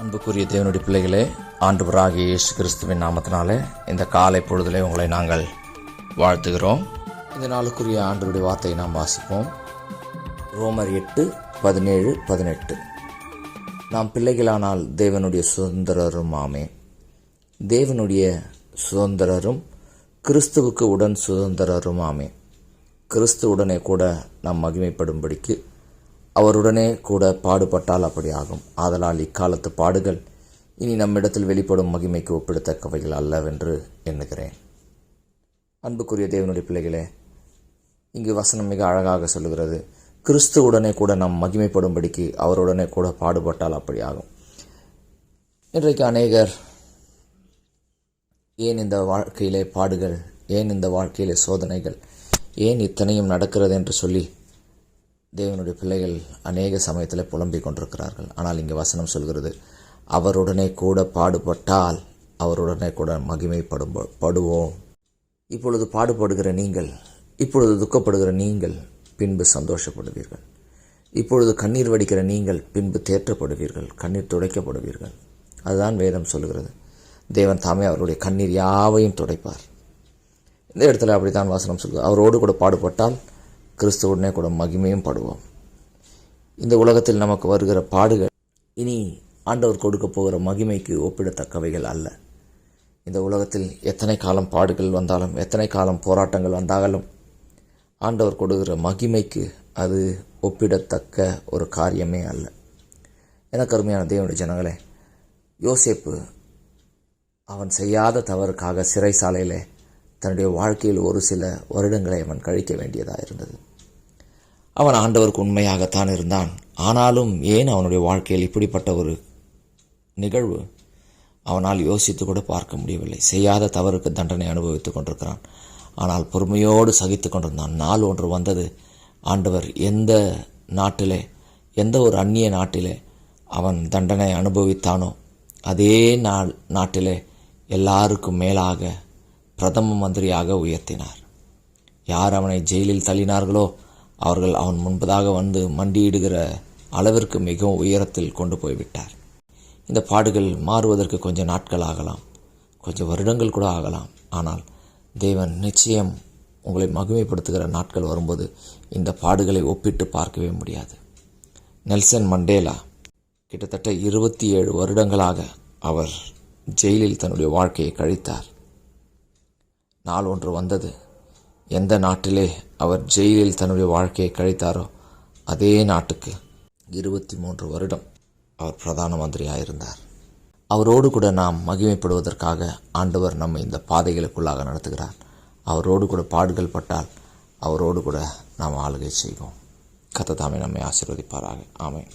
அன்புக்குரிய தேவனுடைய பிள்ளைகளே ஆண்டவராகிய இயேசு கிறிஸ்துவின் நாமத்தினாலே இந்த காலை பொழுதிலே உங்களை நாங்கள் வாழ்த்துகிறோம். இந்த நாளுக்குரிய ஆண்டுடைய வார்த்தையை நாம் வாசிப்போம். ரோமர் எட்டு பதினேழு பதினெட்டு. நாம் பிள்ளைகளானால் தேவனுடைய சுதந்திரரும் ஆமே. தேவனுடைய சுதந்திரரும் கிறிஸ்துவுக்கு உடன் சுதந்திரரும் ஆமே. கிறிஸ்துவுடனே கூட நாம் மகிமைப்படும்படிக்கு அவருடனே கூட பாடுபட்டால் அப்படி ஆகும். ஆதலால் இக்காலத்து பாடுகள் இனி நம்மிடத்தில் வெளிப்படும் மகிமைக்கு ஒப்பிடத்தக்கவைகள் அல்லவென்று எண்ணுகிறேன். அன்புக்குரிய தேவனுடைய பிள்ளைகளே இங்கு வசனம் மிக அழகாக சொல்லுகிறது. கிறிஸ்துவுடனே கூட நாம் மகிமைப்படும்படிக்கு அவருடனே கூட பாடுபட்டால் அப்படி ஆகும். இன்றைக்கு அநேகர் ஏன் இந்த வாழ்க்கையிலே பாடுகள் ஏன் இந்த வாழ்க்கையிலே சோதனைகள் ஏன் இத்தனையும் நடக்கிறது என்று சொல்லி தேவனுடைய பிள்ளைகள் அநேக சமயத்தில் புலம்பிக் கொண்டிருக்கிறார்கள். ஆனால் இங்கே வசனம் சொல்கிறது அவருடனே கூட பாடுபட்டால் அவருடனே கூட மகிமைப்படும் படுவோம். இப்பொழுது பாடுபடுகிற நீங்கள் இப்பொழுது துக்கப்படுகிற நீங்கள் பின்பு சந்தோஷப்படுவீர்கள். இப்பொழுது கண்ணீர் வடிக்கிற நீங்கள் பின்பு தேற்றப்படுவீர்கள் கண்ணீர் துடைக்கப்படுவீர்கள். அதுதான் வேதம் சொல்கிறது. தேவன் தாமே அவருடைய கண்ணீர் யாவையும் துடைப்பார். இந்த இடத்துல அப்படித்தான் வாசனம் சொல்கிறது. அவரோடு கூட பாடுபட்டால் கிறிஸ்துவுடனே கூட மகிமையும் படுவோம். இந்த உலகத்தில் நமக்கு வருகிற பாடுகள் இனி ஆண்டவர் கொடுக்க போகிற மகிமைக்கு ஒப்பிடத்தக்கவைகள் அல்ல. இந்த உலகத்தில் எத்தனை காலம் பாடுகள் வந்தாலும் எத்தனை காலம் போராட்டங்கள் வந்தாலும் ஆண்டவர் கொடுக்கிற மகிமைக்கு அது ஒப்பிடத்தக்க ஒரு காரியமே அல்ல. எனக்கு அருமையான தேவனுடைய ஜனங்களே யோசேப்பு அவன் செய்யாத தவறுக்காக சிறைசாலையில் தன்னுடைய வாழ்க்கையில் ஒரு சில வருடங்களை அவன் கழிக்க வேண்டியதாக இருந்தது. அவன் ஆண்டவருக்கு உண்மையாகத்தான் இருந்தான். ஆனாலும் ஏன் அவனுடைய வாழ்க்கையில் இப்படிப்பட்ட ஒரு நிகழ்வு? அவனால் யோசித்து கூட பார்க்க முடியவில்லை. செய்யாத தவறுக்கு தண்டனை அனுபவித்துக் கொண்டிருக்கிறான். ஆனால் பொறுமையோடு சகித்து கொண்டிருந்தான். நாள் ஒன்று வந்தது. ஆண்டவர் எந்த நாட்டிலே எந்த ஒரு அந்நிய நாட்டிலே அவன் தண்டனை அனுபவித்தானோ அதே நாள் நாட்டிலே எல்லாருக்கும் மேலாக பிரதம மந்திரியாக உயர்த்தினார். யார் அவனை ஜெயிலில் தள்ளினார்களோ அவர்கள் அவன் முன்பதாக வந்து மண்டியிடுகிற அளவிற்கு மிகவும் உயரத்தில் கொண்டு போய்விட்டார். இந்த பாடுகள் மாறுவதற்கு கொஞ்சம் நாட்கள் ஆகலாம். கொஞ்சம் வருடங்கள் கூட ஆகலாம். ஆனால் தேவன் நிச்சயம் உங்களை மகிமைப்படுத்துகிற நாட்கள் வரும்போது இந்த பாடுகளை ஒப்பிட்டு பார்க்கவே முடியாது. நெல்சன் மண்டேலா கிட்டத்தட்ட இருபத்தி ஏழு வருடங்களாக அவர் ஜெயிலில் தன்னுடைய வாழ்க்கையை கழித்தார். நாள் ஒன்று வந்தது. எந்த நாட்டிலே அவர் ஜெயிலில் தன்னுடைய வாழ்க்கையை கழித்தாரோ அதே நாட்டுக்கு இருபத்தி மூன்று வருடம் அவர் பிரதான மந்திரியாக இருந்தார் அவரோடு கூட நாம் மகிமைப்படுவதற்காக ஆண்டவர் நம்மை இந்த பாதைகளுக்குள்ளாக நடத்துகிறார். அவரோடு கூட பாடுகள் பட்டால் அவரோடு கூட நாம் ஆளுகை செய்வோம். கத்ததாமே நம்மை ஆசீர்வதிப்பாராக. ஆமை